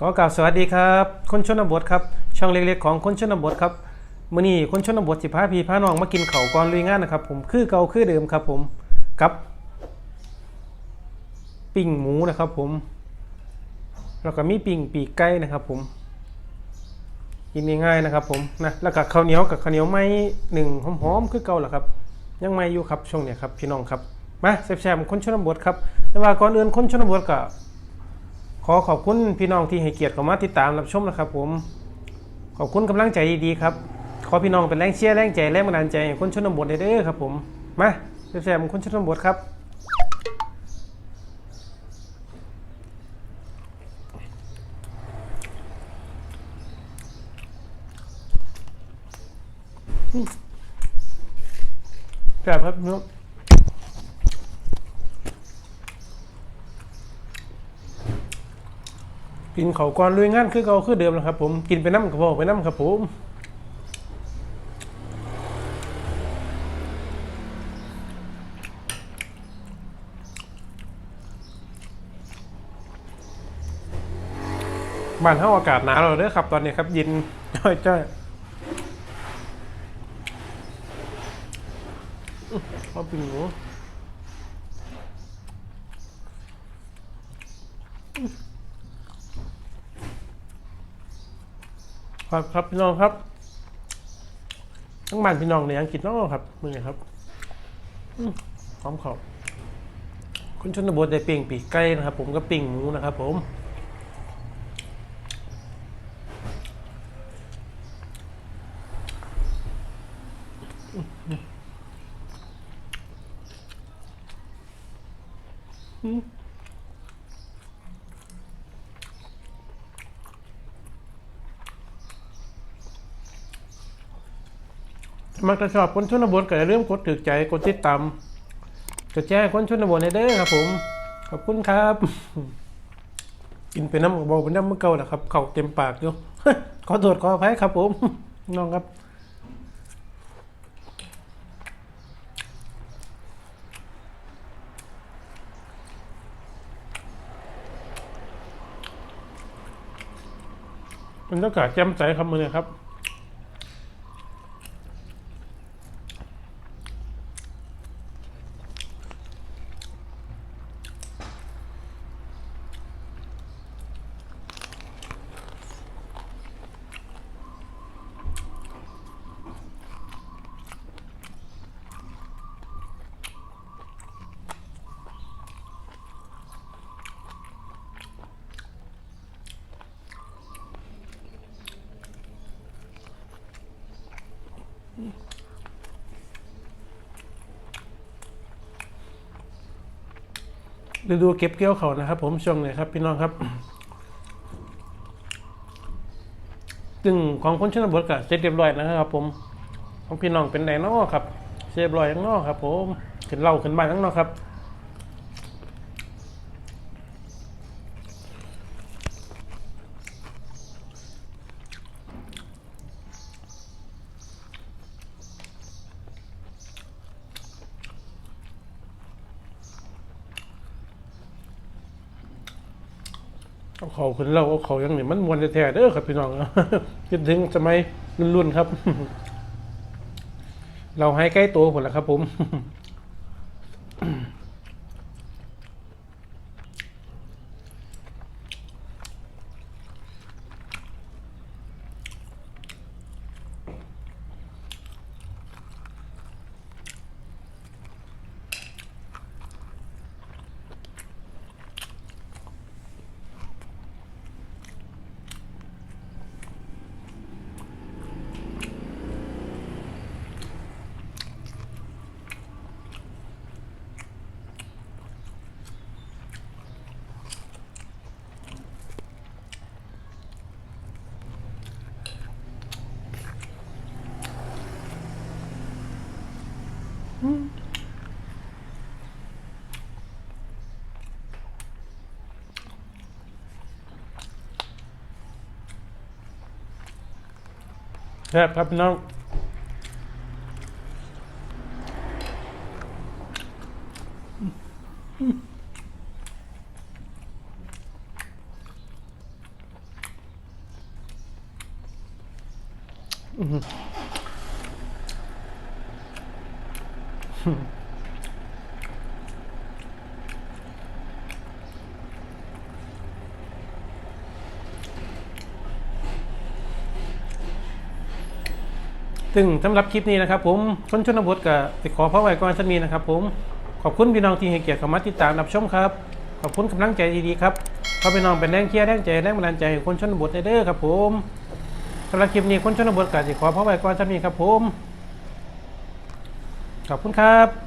ขอกล่าวสวัสดีครับคนชนบทครับช่องเล็กๆของคนชนบทครับมื้อนี้คนชนบทสิพาพีพาน้องมากินเข้าก่อนลุยงานนะครับ ผมคือเก่าคือเดิมครับผมกับปิ้งหมูนะครับผมแล้วก็มีปิ้งปีกไก่นะครับผมกินง่ายๆนะครับผมนะแล้วก็ข้าวเหนียวกับข้าวเหนียวไม้หนึ่งหอมๆคือเก่าแหละครับ ยังไม่อยู่ครับช่วงเนี้ยครับพี่น้องครับมาแซ่บๆคนชนบทครับแต่ว่าก่อนอื่นคนชนบทก็ ขอขอบคุณพี่น้องที่ให้เกียรติเข้ามาติดตามรับชมนะครับ ผม ขอบคุณกำลังใจดีๆครับ ขอพี่น้องเป็นแรงเชียร์แรงใจแรงบันดาลใจคนชนบทเด้อครับผม มาแซ่บๆคนชนบทครับแซ่บครับเนาะ กินเขาก่อนลุยงานคือเก่าคือเดิมแล้วครับ ผมกินไปน้ำกับบอกไปน้ำครับผมบ้านเฮาอากาศหนาวแล้วเด้อครับ ตอนนี้ครับย็นจ้อยๆเอาปิ้งหมู ครับครับพี่น้องครับทั้งบ้านพี่น้องเนี่ยยังกินน้องครับมึงครับอืมหอมขอบคุณชนบทได้ปิ้งปีกไก่นะครับ ผมก็ปิ้งหมูนะครับ ผมอืม มักจะชอบคนชนบทก็อย่าลืมกดถือใจกดติดตามกดแจ้งคนชนบทในเด้อครับ ผม ขอบคุณครับ กินไปน้ำบอกเป็นน้ำมือเก่าแหละครับ เข่าเต็มปากอยู่ขอโทษขออภัยครับ ผมน้องครับมันต้องการแจ่มใสครับมือนี้ครับ ฤดูเก็บเกี่ยวเขานะครับ ผมช่วงนี้ครับพี่น้องครับซึ่งของคนชนบทก็เสร็จเรียบร้อยนะครับ ผมของพี่น้องเป็นไดโนครับเสร็จเรียบร้อยข้างนอกครับ ผมขึ้นเหล่าขึ้นบ้านข้างนอกครับ เอาเขาขึ้นเราเอาเขาอยังนี่มันมวนแท้ๆเด้อครับพี่น้องคิดถึงสมัยรุ่นๆครับ เราให้ใกล้ตัวผมแล้วครับผม ซ่บครับพี่น้องอืม ซึ่งสำหรับคลิปนี้นะครับ ผมคนชนบทกับติขอพระไว้ก่อนสักนีนะครับ ผมขอบคุณพี่น้องที่ให้เกียรติเข้ามาติดตามรับชมครับขอบคุณกำลังใจดีๆครับขอพี่น้องเป็นแรงเชียร์แรงใจแรงบันดาลใจคนชนบทเด้อครับ ผมสำหรับคลิปนี้คนชนบทกับติขอพระไว้ก่อนสักนีครับ ผมขอบคุณครับ